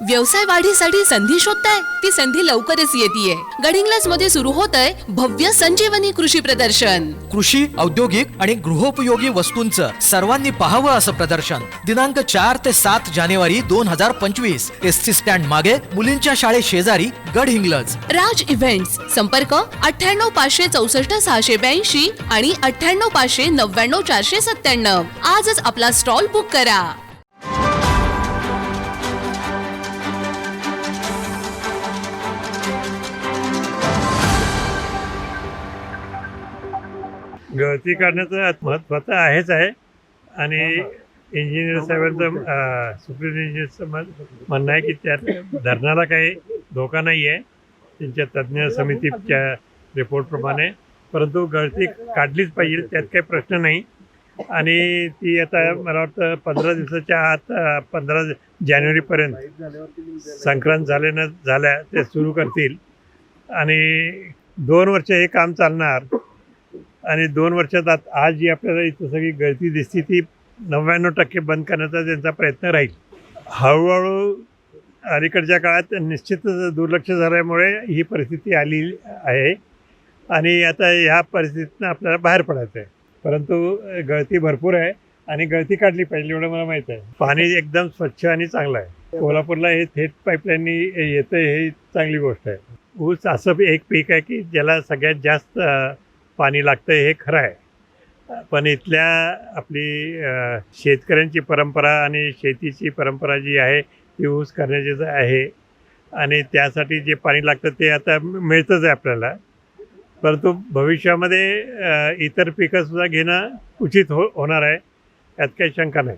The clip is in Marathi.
व्यवसाय वाढीसाठी संधी शोधताय ती संधी लवकरच येते गडिंग्लजमध्ये सुरू होत आहे भव्य संजीवनी कृषी प्रदर्शन. कृषी औद्योगिक आणि गृहोपयोगी वस्तूंचं सर्वांनी पाहावं असं प्रदर्शन. दिनांक चार ते सात जानेवारी दोन हजार पंचवीस. एस टी स्टँड मागे मुलींच्या शाळे शेजारी गड हिंग्लज राज इव्हेंट्स. संपर्क अठ्ठ्याण्णव पाचशे चौसष्ट सहाशे ब्याऐंशी आणि अठ्ठ्याण्णव पाचशे नव्याण्णव चारशे सत्त्याण्णव. आजच आपला स्टॉल बुक करा. गळती काढण्याचं महत्त्वाचं आहेच आहे. आणि इंजिनियर साहेबांचं सुप्रीम इंजिनियरचं म्हण- म्हणणं आहे की त्यात धरणाला काही धोका नाही आहे. त्यांच्या तज्ज्ञ समितीच्या रिपोर्टप्रमाणे परंतु गळती काढलीच पाहिजे त्यात काही प्रश्न नाही. आणि ती आता मला वाटतं पंधरा दिवसाच्या आत पंधरा जानेवारीपर्यंत संक्रांत झाले न झाल्या ते सुरू करतील. आणि दोन वर्ष हे काम चालणार. आणि दोन वर्षात आत आज जी आपल्याला इथं सगळी गळती दिसते ती नव्याण्णव टक्के बंद करण्याचा त्यांचा प्रयत्न राहील. हळूहळू अलीकडच्या काळात निश्चितच दुर्लक्ष झाल्यामुळे ही परिस्थिती आली आहे. आणि आता ह्या परिस्थितीतनं आपल्याला बाहेर पडायचं आहे परंतु गळती भरपूर आहे आणि गळती काढली पाहिजे एवढं मला माहीत आहे. पाणी एकदम स्वच्छ आणि चांगलं आहे. कोल्हापूरला हे थेट पाईपलाईननी येतं हे चांगली गोष्ट आहे. ऊस असं एक पीक आहे की ज्याला सगळ्यात जास्त पाणी लागतं हे खरं आहे. पण इथल्या आपली शेतकऱ्यांची परंपरा आणि शेतीची परंपरा जी आहे ती ऊस करण्याची आहे. आणि त्यासाठी जे पाणी लागतं ते आता मिळतंच आहे आपल्याला. परंतु भविष्यामध्ये इतर पिकंसुद्धा घेणं उचित हो होणार आहे. यात काही शंका नाही.